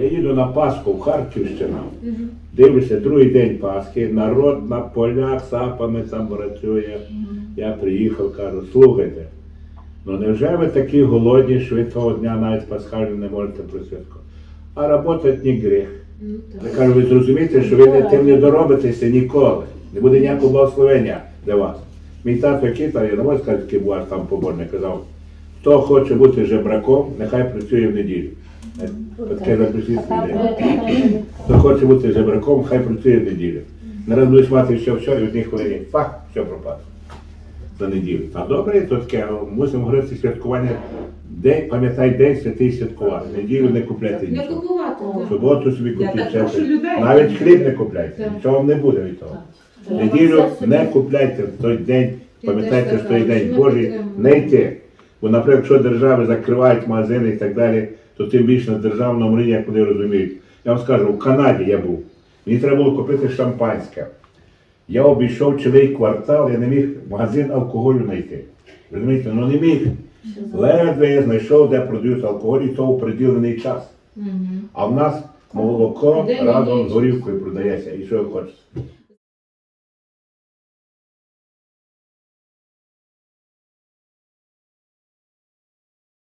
Я їду на Пасху в Харківщину. Дивлюся, другий день Пасхи, народ на полях сапами там працює. Я приїхав, кажу, слухайте, ну невже ви такі голодні, що ви того дня навіть пасхальні не можете присвяткувати? А робота не гріх. Ну, Я кажу, ви зрозумієте, що ви не тим не доробитеся ніколи. Не буде ніякого благословення для вас. Мій тато Кіта, я не можу сказати, який був аж там побожник, казав, хто хоче бути жебраком, нехай працює в неділю. Хто хоче бути жебраком, хай працює неділю. Не раз будеш мати все, все, і в одній хвилині фах, все пропаде. За неділю. А добре, то таке, мусимо говорити святкування. День, пам'ятай, день святий святкувати. Неділю не купляйте Не купувати. Суботу собі купіть. Навіть хліб не купляйте. Нічого вам не буде від того. Неділю не купляйте в той день, пам'ятайте, що той день Божий, не йти. Бо, наприклад, якщо держави закривають магазини і так далі, то тим більше на державному рівні, як вони розуміють. Я вам скажу, в Канаді я був. Мені треба було купити шампанське. Я обійшов цілий квартал, я не міг магазин алкоголю знайти. Розумієте, ну не міг. Ледве я знайшов, де продають алкоголь, і то у приділений час. А в нас молоко разом з горівкою продається. І що ви хочете?